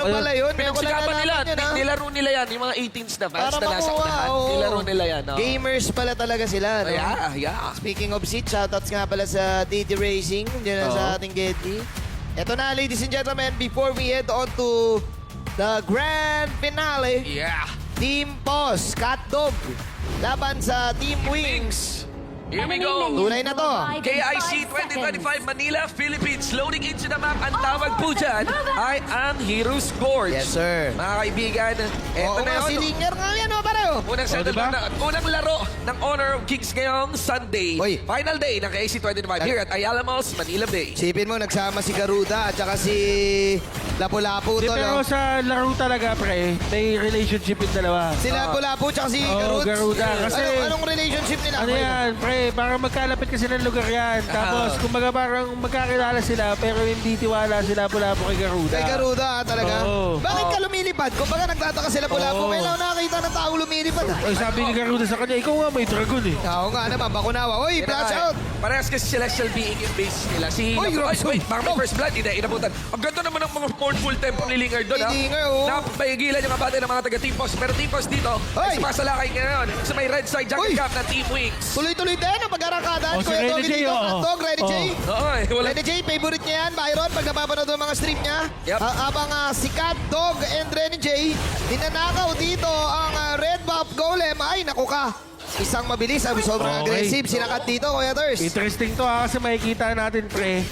Ganun pala yun. Pinagsikapan nila. yun, ha? Nilaro nila yan. Yung mga 18s na fans Para na nasa makuha, unahan. oo. Nilaro nila yan. oh. Gamers pala talaga sila, no? Yeah, yeah. Speaking of seat, shoutouts nga pala sa DD Racing, dyan na sa Oo. ating Getty. Ito na, ladies and gentlemen, before we head on to the grand finale, Yeah. Team Pos, Cat Dog, laban sa Team Wings. Here we go. Tunay na to. KIC 2025 Manila, Philippines. Loading into the map. Ang tawag po dyan ay ang Heroes Gorge. Yes, sir. Mga kaibigan, eto Oo na nga, si yun. Linger nga yan, oh, pareho. Unang Oh, diba? na, unang laro ng Honor of Kings ngayong Sunday. Oy. Final day ng KIC 2025 here at Ayala Malls, Manila Bay. Sipin mo, nagsama si Garuda at saka si Lapu-Lapu Di, to, pero no? sa laro talaga, pre, may relationship yung dalawa. Si Lapu-Lapu at saka si Oo, Garuda. Garuda. Kasi- Anong, anong relationship nila? Ano yan, pre, parang magkalapit kasi ng lugar yan. Tapos, kumbaga parang magkakilala sila, pero hindi tiwala sila pula po kay Garuda. Kay Garuda, ah, talaga? Oo. Bakit ka lumilipad? Kung baga nagtataka sila pula po, Oo. may lang nakakita ng tao lumilipad. ah. Ay, sabi ni Garuda sa kanya, ikaw nga may dragon eh. Oo nga naman, bakunawa. Uy, flash out! Parehas kasi Celestial Being yung base nila. Si Oy, Ay, Robson. wait, baka may Oh. first blood. Hindi, inabutan. Ang ganda naman ng mga mournful tempo ni Linger doon, ha? Ni Linger, oh. Napagilan yung abate ng mga taga-Team Post. Pero Team Post dito, ay Oy. sumasalakay ngayon sa may red side Oy. jacket cap ng Team Wings. Tuloy-tuloy din ang pag-arakadaan. Oh, si Kuya Doggy J, dito. oh. Dog, Ready J. Oh. Oo, eh, wala. Ready J, favorite niya yan, Byron, pag napapanood ng mga stream niya. Yep. Ah, habang ah, si Cat Dog and Ready J, ninanakaw dito ang ah, Red Buff Golem. Ay, naku ka. Isang mabilis, ang sobrang Okay. aggressive. Sinakat dito, Kuya Thurs. Interesting to ha, kasi makikita natin, pre.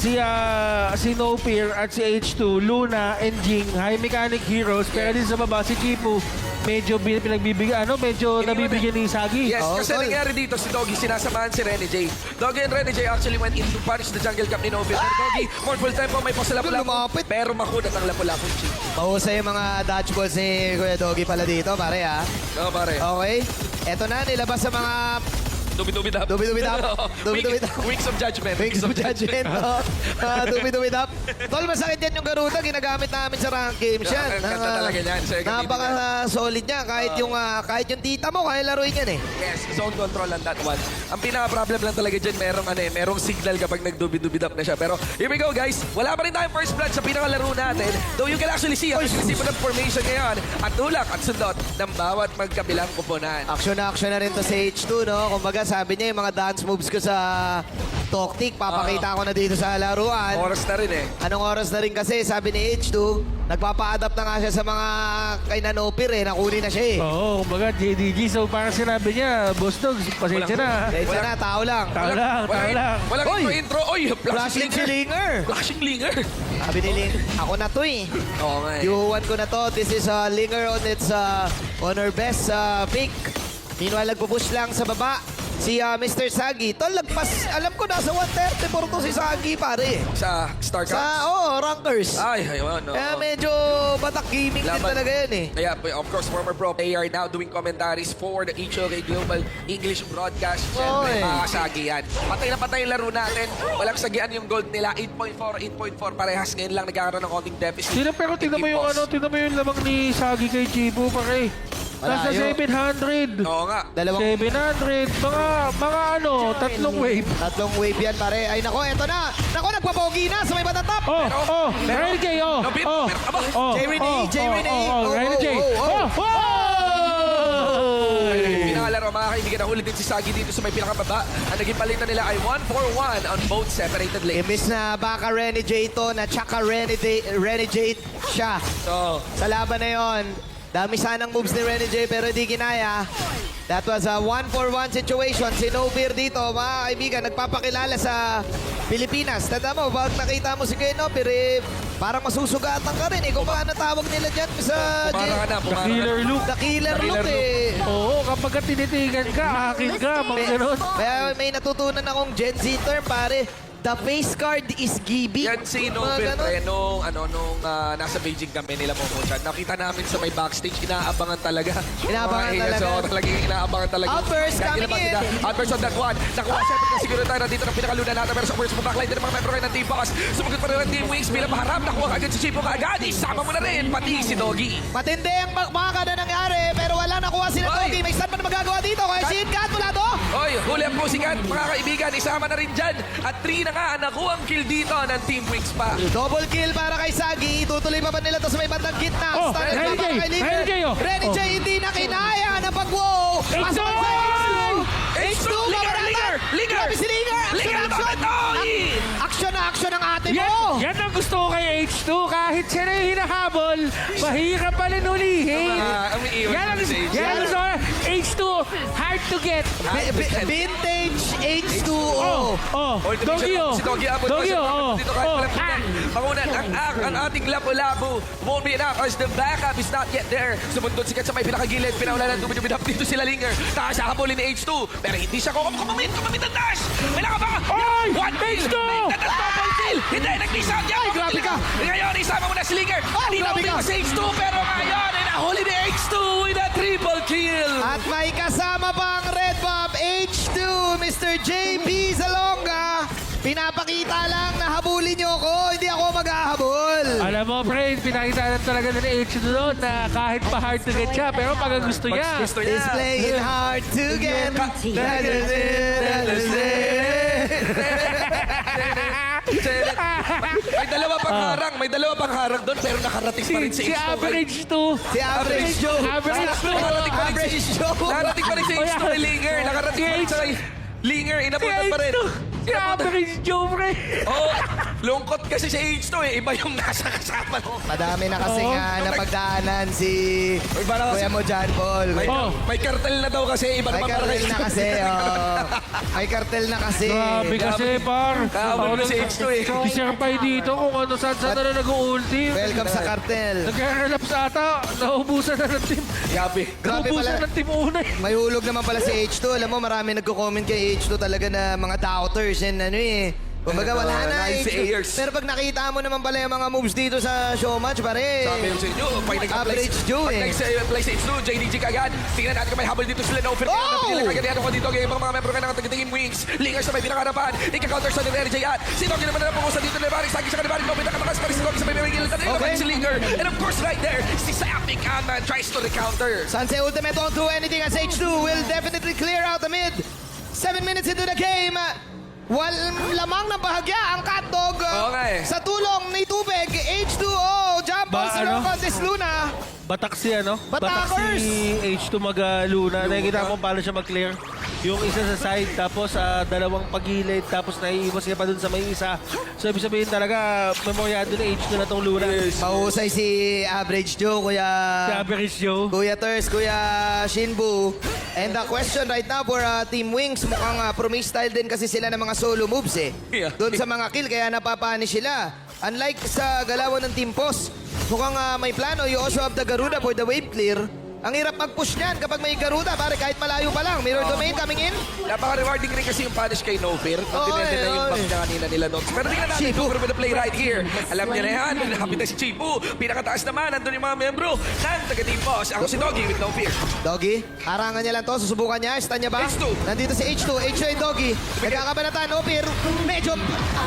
Si, ah, si No Fear at si H2, Luna, and Jing, high mechanic heroes. Pero din sa baba, si Chipu, medyo bin- pinagbibigyan, ano, medyo nabibigyan ni Sagi. Yes, Oo, kasi nangyari dito si Doggy, sinasamahan si Rene J. Doggy and Rene J actually went in to punish the jungle cap ni Novi. Pero Doggy, mournful tempo, may pasalapulapo. Lumapit. Pero makunat ang lapulapo chick. Mahusay yung mga dodgeballs ni Kuya Doggy pala dito, pare ah. Oo, pare. Okay. Eto na, nilabas sa mga Dubi-dubi dap. Dubi-dubi dap. Dubi-dubi Weeks- dap. Weeks of judgment. Wings of Judgment. oh. Ah, Dumi-dumi dap. Tol, masakit yan yung Garuda. Ginagamit namin sa rank games yan. Ang ganda Ah, talaga niyan, sir. Ganda Napaka-solid niya. Kahit yung ah, kahit yung tita mo, kaya laruin yan eh. Yes, zone control on that one. Ang pinaka-problem lang talaga dyan, merong, ano, eh, merong signal kapag nagdubi-dubi up na siya. Pero here we go, guys. Wala pa rin tayong first blood sa pinakalaro natin. Though you can actually see ang agresibo ng formation ngayon at tulak at sundot ng bawat magkabilang kuponan. Action na action na rin to sa H2, no? Kumbaga, sabi niya yung mga dance moves ko sa Toktik, papakita ko na dito sa laruan. Oras na rin eh. Anong oras na rin kasi, sabi ni H2, nagpapa-adapt na nga siya sa mga kay Nanopir eh. Nakuli na siya eh. Oo, kumbaga JDG. So parang sinabi niya, Boss Dogs, pasensya na. Dahil Wala- na, tao lang. Tao lang, tao lang. Walang Oy! intro, intro. Oy, Flashing si Linger. Flashing linger. Sabi ni Ling, ako na to eh. Oo nga eh. Yuhuan ko na to. This is uh, Linger on its uh, on her best uh, pick. Meanwhile, nagpo-push lang sa baba. Si uh, Mr. Sagi. Tol, lagpas. Alam ko nasa 130 to si Sagi, pare. Sa StarCraft. Sa, oh, rankers. Ay, ayun. oo. Kaya medyo batak gaming din Laban. talaga yan eh. Kaya, of course, former pro player now doing commentaries for the HOK Global English Broadcast. Siyempre, Oy. makakasagi yan. Patay na patay yung laro natin. Walang sagian yung gold nila. 8.4, 8.4. Parehas ngayon lang nagkakaroon ng konting deficit. Sino pero tingnan mo yung ano, tingnan mo yung lamang ni Sagi kay Chibu, pare. Nasa Malayo. 700. Oo nga. Dalawang 700. Mga, mga ano, tatlong wave. tatlong wave yan, pare. Ay, nako, eto na. Nako, nagpapogi na sa may batatap. Oh, Pero- oh, pero- Rene J, oh, No, bit- oh, pero- aba, oh, J. Rene, oh, J. oh, Rene. oh, oh, Oh, Rene J. oh, oh, Oh, oh! Pinakalaro, mga kaibigan, nahuli din si Sagi dito sa may pinakababa. Ang naging palitan nila ay 1-4-1 on both separated lanes. Imbis na baka Renegade to, na tsaka Renegade, Renegade siya. So, Sa laban na yon, dami sanang moves ni Renegade pero di kinaya. That was a one-for-one situation. Si Novir dito, mga kaibigan, nagpapakilala sa Pilipinas. Tanda mo, pag nakita mo si Kuya Novir, eh, parang masusugatan ka rin. Eh, kung paano tawag nila dyan sa... pumara ka na, The pumara killer ka. look. The killer The look, killer eh. Oo, kapag ka tinitigan ka, akin ka, mga May, ganun. kaya may natutunan akong Gen Z term, pare. The face card is giving. Yan si Mga Nobel pre, nung, ano, nung ah, nasa Beijing kami nila mo Nakita namin sa may backstage, inaabangan talaga. Inaabangan Mga talaga. oo, talagang inaabangan talaga. Outburst Kaya coming in. nila. Outburst on that one. Nakuha siyempre na siguro tayo nandito ng pinakaluna natin. Pero sa first mo backline din ng mga membro kayo ng Team Box. Sumagot pa rin ng Team Wings bilang maharap. Nakuha agad si Chipo kaagad. Isama mo na rin, pati si Doggy. Matindi ang bak- baka na nangyari, pero wala nakuha si Oy! Togi. May stand pa na magagawa dito. Kaya si Inkat, wala to. Oy, huli ang pusingan, mga kaibigan. Isama na rin dyan. At 3 na ang nakuhang kill dito ng Team Wings pa. Double kill para kay Sagi. Itutuloy pa ba nila to sa may bandang gitna? Oh, Stunner Renny pa para J. Renny J, oh. Renny J, Oh. hindi na kinaya na pag-wow. H2! Pasok sa H2. H2, Linger. Linger, Linger. Grabe si Linger. Linger, action. Oh, na action ang ate Yan, mo. yan ang gusto ko kay H2. Kahit siya na yung hinahabol, mahirap pa rin ulihin. Ang iiwan Yan ang, ko sa H2. yan ang gusto ko. H2, hard to get. Bi- bi- vintage H2O. Oh, oh, shot. oh. Si Doggy Abot. Doggy, oh. Dito kahit Oh, walang ah. Pangunan, ang, ang, ang ating labo-labo won't be enough as the backup is not yet there. Sumundot si Kat sa may pinakagilid. Pinawala ng dubidubidap dito sila Linger. Takas sa habulin ni H2. Pero hindi siya kukum kumamit. Kumamit ang dash. Kailangan ba? Oy! One kill. H2! Make that double kill. Hindi, nag-miss out yan. Ay, grabe ka. Ngayon, isama mo na si Linger. Oh, Hindi na grabe ka. umibig si H2. Pero ngayon, ay nahuli ni H2 with a triple. At may kasama pang Red Bomb H2, Mr. JB Zalonga. Pinapakita lang na habulin niyo ako, hindi ako maghahabol. Alam mo, pre, pinakita na talaga ni H2 doon na kahit pa hard to get siya, pero pag gusto niya. Gusto niya. It's playing hard to get. May dalawa pang harang, may dalawa pang harang doon pero nakarating pa rin si, si H2. average 2. Si Average Joe. Average two. Nakarating pa rin si Average Joe. Nakarating pa rin si Oh, H2 yeah. kay Linger. Nakarating pa rin Si sa Linger. Si Inabutan pa rin. H2. Si average Joe, pre. Oh, lungkot kasi si H2 eh. Iba yung nasa kasama. Madami na kasi Oo. nga na pagdaanan si Uy, parang kasi- Kuya mo John Paul. May, Oh. may kartel na daw kasi. Iba May naman kartel na kasi. oh. May kartel na kasi. Grabe kasi, par. Kahabol mo si H2 eh. Deserve dito kung ano saan saan na nag-ulti. Welcome sa kartel. Nagre-relapse ata. Naubusan na ng team. Gabi. Grabe Naubusan pala. ng team una. eh. May hulog naman pala si H2. Alam mo, marami nagko-comment kay H2 talaga na mga doubters and ano eh. Kumbaga wala na Nice H2. airs. Pero pag nakita mo naman pala yung mga moves dito sa showmatch, pare. Sabi yung sa inyo, pag nag-apply eh. nag-apply sa H2, JDG kagad. Tingnan natin kung may habol dito sila. No, pero Oh! napigilan kagad yan ako dito. Kaya yung mga membro ka ng tagatingin wings. Linger sa may pinakarapan. Ika-counter sa ni Energy at si Doggy naman na napungusan dito ni Barik. Sagi siya ka ni Barik. Lobby nakatakas pa rin si Doggy sa may pinagilid. At Okay. si Linger. And of course, right there, si Sapik Anman tries to recounter. Sanse Ultimate won't do anything as H2 will definitely clear out the mid. Seven minutes into the game. Wal lamang ng bahagya ang. Oo nga eh. Sa tulong ni Batak si ano? Batak Batakers! si H2 mag-luna. Nakikita mo paano siya mag-clear. Yung isa sa side, tapos sa dalawang pagilid, tapos naiiwas niya pa dun sa may isa. So, ibig sabihin talaga, memoryado na H2 na tong luna. Mahusay si Average Joe, Kuya... Si Average Joe. Kuya Ters, Kuya Shinbu. And the question right now for uh, Team Wings, mukhang uh, promise style din kasi sila ng mga solo moves eh. Yeah. Doon sa mga kill, kaya napapanish sila. Unlike sa galawan ng Team Boss, mukhang uh, may plano. You also have the Garuda for the wave clear. Ang hirap mag-push niyan kapag may Garuda, pare kahit malayo pa lang. Mirror domain coming in. Napaka-rewarding rin kasi yung punish kay No Fear. Oo, Continente na yung eh, buff na kanina nila doon. Pero tingnan natin, Chifu. Cooper with the play right here. Alam niya na yan. Napit na si Chifu. Pinakataas naman, nandun yung mga membro ng taga-team boss. Ako si Doggy with No Fear. Doggy, harangan niya lang to. Susubukan niya. Stun niya ba? H2. Nandito si H2. H2 ay Doggy. Nagkakabanatan. Opir. Medyo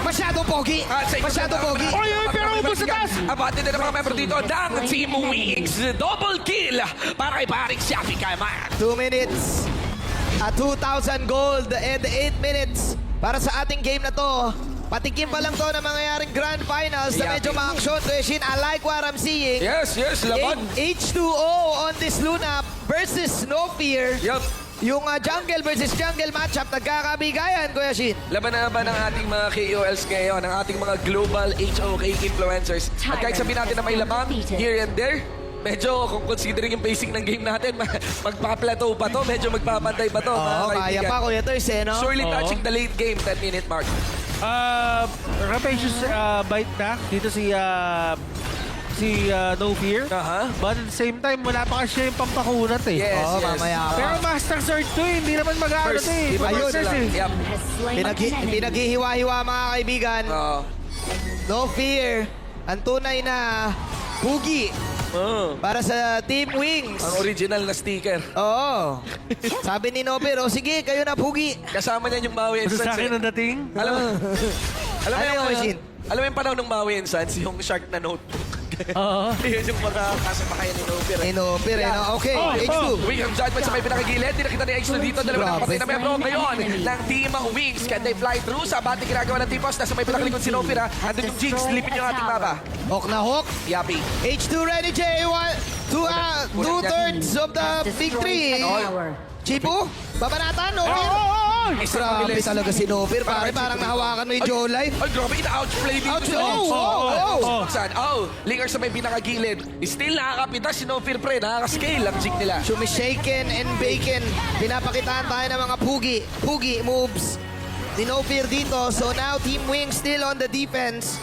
masyado pogi. At sa Masyado pogi. Oy, oy, pero ubos sa taas! Abate din ang mga membro dito ng Team Wings. Double kill para kay Parik Shafi Kaiman. Two minutes. At 2,000 gold and 8 minutes para sa ating game na to. Patikim pa lang to na mangyayaring grand finals na medyo ma-action. Kuya Shin, I like what I'm seeing. Yes, yes, laban. H- H2O on this Luna versus No Fear. Yup. Yung uh, jungle versus jungle matchup, nagkakabigayan, Kuya Shin. Laban na ba ng ating mga KOLs ngayon, ng ating mga global HOK influencers. At kahit sabihin natin na may lamang here and there, medyo kung considering yung pacing ng game natin, ma- magpa-plateau pa to, medyo magpapantay pa to. mga Oo, kaya kaibigan. pa, Kuya Toys, eh, no? Surely Oo. touching the late game, 10 minute mark. Uh, rapacious uh, bite na. Dito si uh, si uh, No Fear. Aha. But at the same time, wala pa kasi yung pampakunat eh. Yes, Oo, yes. mamaya. Pero Master Sword to eh. Hindi naman mag-aano First, to eh. di ba Ayun, first Process lang? eh. Yep. Pinaghi- pinaghihiwa-hiwa, mga kaibigan. Oo. No Fear. Ang tunay na pugi Oo. para sa Team Wings. Ang original na sticker. Oo. Sabi ni Noper, o sige, kayo na pugi. Kasama niyan yung Maui and Sons. sa akin eh. ang dating. Alam mo, alam mo yung, alam mo yung panahon ng Maui and Sons, yung shark na notebook. Oo. Yun yung mga kasabakayan ni Nobir. Eh, eh, no. Okay, Oh, H2. Wing of Judgment sa may pinakagilid. Di nakita ni H2 dito. Dalawa Grabe. nakapatay na membro ngayon ng Team Wings. Can they fly through? Sa ating ginagawa ng Team Boss. Nasa may pinakalikod si Nobir ha. Andun yung Jinx. Slipin yung ating mapa. Hawk na hawk. Yapi. H2 ready, J. One, two, uh, two thirds of the victory. Chibu, babanatan, Oh, okay? Oh, oh, oh. Grabe talaga si Nopir. Pare, parang nahawakan mo yung jawline. Ay, grabe. Ina-outplay dito. Si oh, Jinx. oh, oh. oh. Saan? Oh, Linger sa may pinakagilid. Still nakakapita si Nobir pre. Nakakascale ang jig nila. Sumishaken and bacon. Pinapakitaan tayo ng mga pugi, pugi moves. Ni Nopir dito. So now Team Wing still on the defense.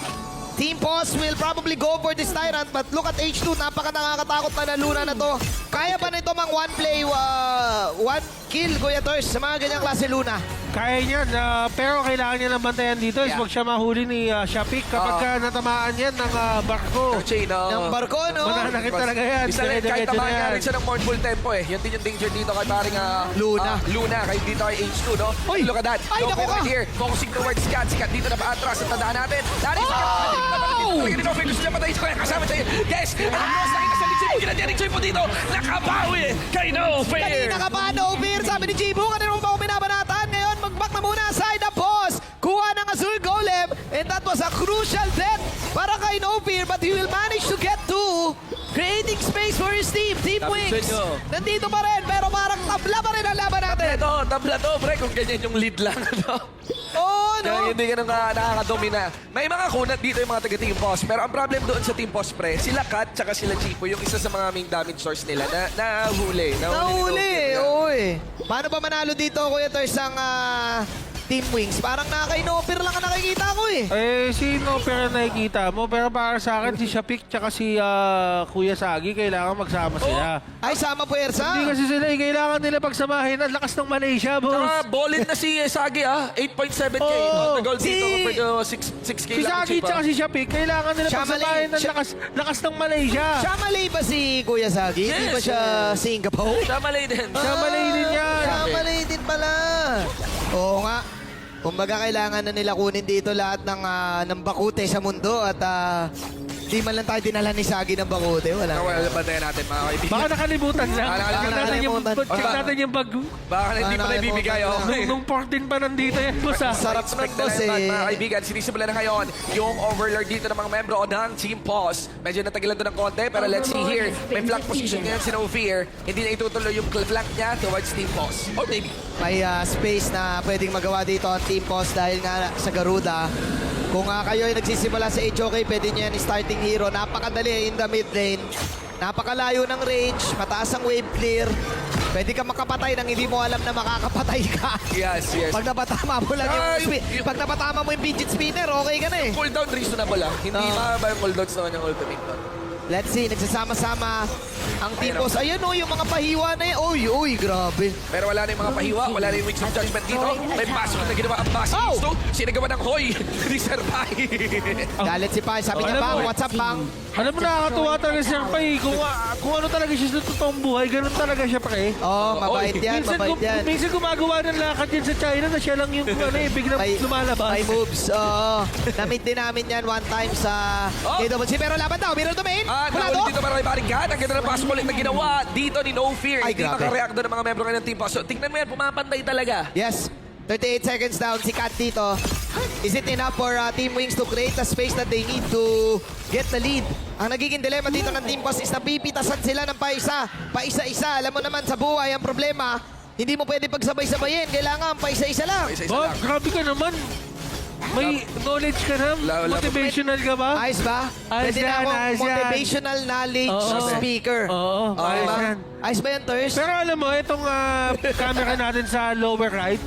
Team Boss will probably go for this Tyrant but look at H2. Napaka nakakatakot na na Luna na to. Kaya ba nito mang one play, uh, one kill, Kuya Tors, sa mga ganyang klase Luna? Kaya niya, na, pero kailangan niya ng bantayan dito is Yeah. wag siya mahuli ni uh, Shapik kapag Oo. ka natamaan yan ng ah, barko. Chain, oh. Ng barko, no? Mananakit talaga yan. Isa rin, kahit nga yan. rin siya ng mournful tempo eh. Yan din yung danger dito kay paring ah, Luna. ah, Luna, kahit dito kay H2, no? Oy! Look at that. Ay, naku right ka! here. Focusing towards Cat. Si Cat dito na paatras. At tandaan natin. Dari Cat. Oh! Talaga ni Nofre. Gusto niya patay. Kaya kasama siya. Yes! Ang cross nakita sa Lichipo. Ginadya ni Chipo dito. Nakabawi kay Nofre. Kanina ka pa, Nopir, sabi ni Chibu. Kanina mo ba binabanatan? Ngayon, mag-back na muna side the boss. Kuha ng Azul Golem. And that was a crucial death para kay Nopir. But he will manage to get to creating space for his team. Team Sabi Wings. sa inyo. Nandito pa rin, pero parang tabla pa rin ang laban natin. Ito, tabla to, pre. Kung ganyan yung lead lang. Ano? Oh, Kaya no? hindi ka nang uh, nakakadomina. May mga kunat dito yung mga taga-team boss. Pero ang problem doon sa team boss, pre, sila Kat tsaka sila Chipo, yung isa sa mga main damage source nila na nahuli. Nahuli, ni Nobir. oo eh. Paano ba manalo dito, Kuya Tors, ang ah, Team Wings? Parang na kay Nopir lang ang nakikita ko eh. Eh, si Nopera nakikita mo, pero para sa akin, si Shapik tsaka si ah, Kuya Sagi, kailangan magsama sila. Ay, sama puwersa. Hindi kasi sila, eh, kailangan nila pagsamahin. Ang lakas ng Malaysia, Saka boss. bolin na si eh, Sagi ah. 8.7k. Oo. Oh, the goal dito Si- compared to 6, 6k Si lang. Sagi tsaka si Shapik, kailangan nila Siya pagsamahin mali- ng siya- lakas, lakas ng Malaysia. Siya malay ba si Kuya Sagi? Hindi Yes, ba siya. Singapore? Siya malay din. Siya malay din yan. Siya malay din pala. Oo nga. Kumbaga kailangan na nila kunin dito lahat ng, ah, ng bakute sa mundo at ah, di man lang tayo dinala ni Sagi ng bakute. Wala. Nawala na bantayan natin mga kaibigan. Baka nakalimutan na. Baka Check natin yung, nakalimutan. check natin yung bag. Baka hindi pa na ibibigay. nakalimutan Okay. Nung 14 pa nandito yan, boss ah. Sarap Expect ng boss na lang, eh. Mga kaibigan, sinisimula na ngayon yung overlord dito ng mga membro ng Team Pause. Medyo natagilan doon ng konti, pero let's see here. May flank position ngayon si No Fear. Hindi na itutuloy yung flank niya towards Team Pause. Or maybe. May ah, space na pwedeng magawa dito ang Team Post dahil nga sa Garuda. Kung ah, kayo ay nagsisimula sa HOK, pwede nyo yan starting hero. Napakadali in the mid lane. Napakalayo ng range, mataas ang wave clear. Pwede ka makapatay nang hindi mo alam na makakapatay ka. Yes, yes. Pag napatama mo lang yung, Ah, yung- yung- pag napatama mo yung fidget spinner, okay ka na eh. Cooldown reasonable ah. Hindi Oo. mahaba yung cooldowns naman yung ultimate doon. Let's see, nagsasama-sama ang Team Post. Ayan oh, yung mga pahiwa na yan. Uy, uy, grabe. Pero wala na yung mga pahiwa, wala na yung Wings of Judgment dito. May pasok na ginawa ang boss. Oh! Oh! Sinagawa ng Hoy ni Sir Pai. Galit si Pai. Sabi Oh, niya, Bang, what's up, Bang? Alam mo, nakakatuwa talaga siya, Pai. Kung, ah, kung ano talaga siya sa totoong buhay, ganun talaga siya, pre. Oh, mabait yan, minsan, mabait yan. minsan gumagawa ng lakad yan sa China na siya lang yung ano, eh, biglang May, lumalabas. may moves. Oo. Na-meet din namin yan one time sa Oh. KWC. Pero laban daw, mirror domain. At Wala to. dito para kay Barikat. Ang ganda ng possible na ginawa dito ni No Fear. Ay, Hindi grabe. makareact doon ng mga membro ng Team Boss. So, tingnan mo yan, pumapantay talaga. Yes. 38 seconds down si Kat dito. Is it enough for uh, Team Wings to create the space that they need to get the lead? Ang nagiging dilemma dito ng Team Boss is na pipitasan sila ng paisa. Paisa-isa. Alam mo naman sa buhay ang problema. Hindi mo pwede pagsabay-sabayin. Kailangan paisa-isa lang. Isa-isa Oh, lang. grabe ka naman. May knowledge ka na? Wala- wala- Motivational ka ba? Ayos ba? Ayos Pwede na yan, akong ayos yan. motivational knowledge Oo. speaker. Oo, ayos ba? yan. Ayos ba yan, Thurs? Pero alam mo, itong ah, camera natin sa lower right,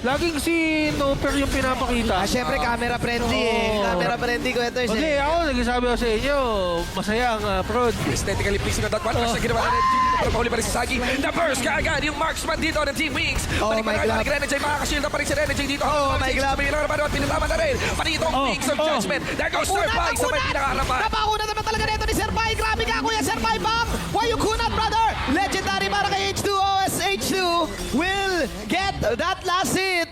laging si Noper yung pinapakita. Ah, syempre, camera friendly eh. Oo. Camera friendly ko ito. Hindi, ako nagsasabi ko sa inyo, masaya ang uh, prod. Aesthetically pleasing on that one. First na ginawa na rin. Pero pahuli pa rin si Sagi. The first kaagad, yung marksman dito ng Team Wings. Oh, Balik my na glove. balik Renegade. Makakashield na pa rin si Renegade dito. Oh, my glove. Sabi lang naman at pinatama na rin. Pati itong Oh, Wings of oh. Judgment. There goes Sir Pai sa may pinakaharapan. Napakuna naman talaga nito ni Sir Pai. Grabe ka, Kuya Sir Pai Bang. Why you kunat, brother? Legendary para kay H2. OSH2 will get that last hit.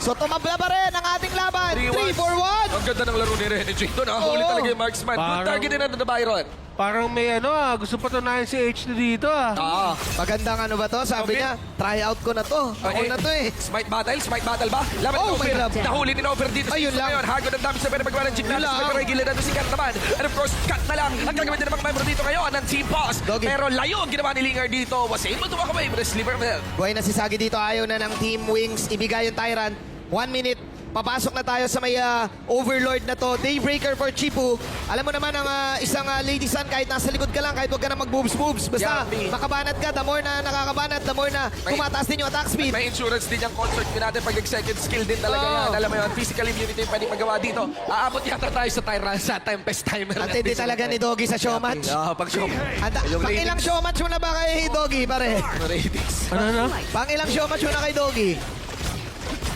So tumabla pa rin ang ating laban. 3 for 1. Ang ganda ng laro ni Rene J. Doon, nakahuli Oo. talaga yung marksman. Good target din na na Byron. Parang may ano ah, gusto patunayan si H2 dito ah. Ah. Magandang ano ba to? Sabi Okay. niya, try out ko na to. Ako na to eh. Smite battle, smite battle ba? Laban Oh, ni my Nover. God. Nahuli ni Nover dito. Ayun sa lang. Ngayon, hagod ang dami sa pwede magawa ng Jim Yun Nanas. lang. Pero regular na si Kat naman. And of course, Kat na lang. Ang gagawin din ng mga member dito ngayon ng Team Boss. Doggy. Pero layo ang ginawa ni Linger dito. Was able to walk away with a sliver of health. Buhay na si Sagi dito. Ayaw na ng Team Wings. Ibigay yung Tyrant. One minute. Papasok na tayo sa may ah, Overlord na to. Daybreaker for Chipu. Alam mo naman ang ah, isang ah, Lady Sun kahit nasa likod ka lang, kahit huwag ka na mag-moves-moves. Basta Yeah, makabanat ka, the more na nakakabanat, the more na May- tumataas din yung attack speed. May insurance din yung concert din natin pag second skill din talaga Oo. yan. Alam mo yun, physical immunity yung pwedeng magawa dito. Aabot yata tayo sa Tyrant sa Tempest Timer. Ang tindi talaga ni Doggy sa show match. Ah, pag show. Anda, Yung pang ilang show match mo na ba kay Doggy, pare? Ratings. Ano na? Pang ilang show match mo na kay Doggy?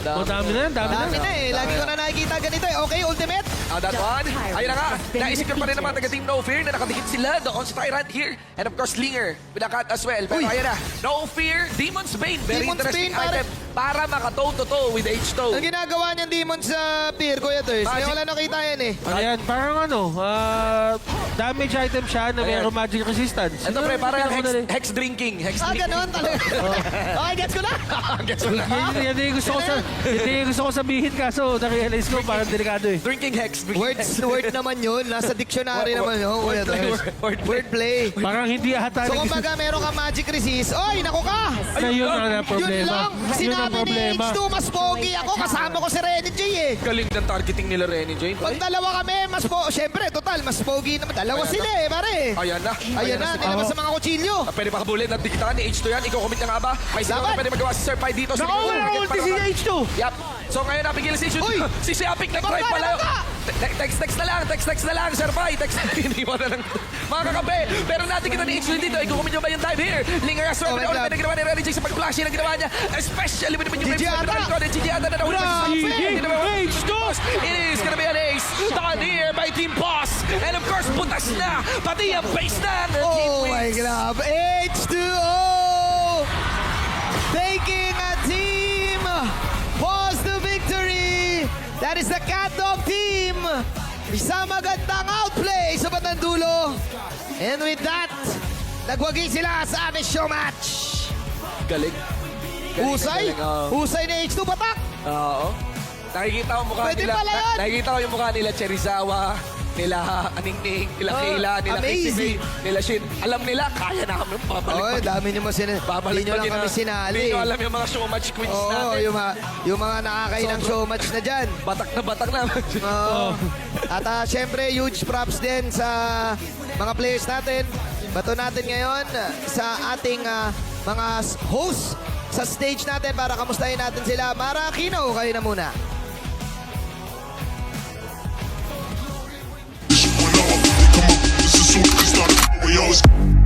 O dami na yan, dami na. Dami na eh. Lagi ko na nakikita ganito eh. Okay, ultimate. Ah, that one. Ayun na nga. Naisip ko pa rin naman taga-team No Fear na nakadikit sila doon sa Tyrant here. And of course, Linger with a cut as well. Pero Uy. ayun na. No Fear, Demon's Bane. Very Demon's interesting Bane, pare. Para makatow-to-tow with H2. Ang ginagawa niyang demon sa pier, Kuya. Kaya Magic. wala nakita yan eh. Ano yan? Parang ano, ah, damage item siya na Ayan. mayroong magic resistance. Ito pre, parang Siguro, hex, madali. hex drinking. Hex Ah, drinking. ganun talaga. okay, gets ko na. Gets mo na. Yan, yan yung gusto ko sa, yan yung gusto ko sabihin kaso na-realize ko parang delikado eh. Drinking hex. Drinking Words, hex. word naman yun. Nasa dictionary Word- naman yun, Kuya wordplay, Ters. word- Wordplay. Parang hindi ata So nag- kumbaga meron kang magic resist. Oy, naku ka! na yun ang Yun problema. lang. Yun ang Ni problema. H2, mas pogi ako. Kasama ko si Renny J eh. Galing ng targeting nila Renny J. Pag dalawa kami, mas po... Siyempre, total, mas pogi naman. Dalawa Ayan sila eh, pare. Ayan na. Ayan na, nilabas sa mga kutsilyo. Ah, Pwede pa kabulin at dikitaan ni H2 yan. Ikaw commit na nga ba? May Laban. na pwede magawa si Sir Pai dito. Naku, wala Get ulti si pa- H2. Yup. So ngayon napigil si Uy! H2. Si Siapik nag-drive Bangga, pala. bangga! Te- te- Text, text na lang, text, text na lang, Sir Pai. Text na iniwan na lang. Mga kakape, pero natin kita ni H2 dito. Commit nyo ba yung dive here? Linger as well. Oh my Oh, God. na ginawa ni Renny J sa pag-flash ang ginawa niya. Especially with yung Gigi frames na Ata! Gigi Ata na nahuli pa sa Grabe! H2! It is gonna be an ace. Done here by Team Boss. And of course, butas na. Pati ang base na ng Team Oh my. God. H2O! That is the Cat Dog team. Isang magandang outplay sa batang dulo. And with that, nagwagi sila sa aming show match. Galing. Galing, Husay. galing. Husay ni H2 batak. Oo. Nakikita ko mukha Pwede nila. pala yun. nakikita ko yung mukha nila Cherizawa, nila Aningning, nila Oh, Kayla, nila amazing. KCB, nila Shin. Alam nila, kaya namin babalik. Oh, dami niyo mo sin babalik Hindi nyo lang kami ina- sinali. Hindi nyo alam yung mga show match queens Oo, natin. yung, mga, yung mga nakakainang show match na dyan. Batak na batak na. Oo. At ah, syempre, huge props din sa mga players natin. Bato natin ngayon sa ating ah, mga hosts sa stage natin para kamustahin natin sila. Mara Kino, kayo na muna. We always.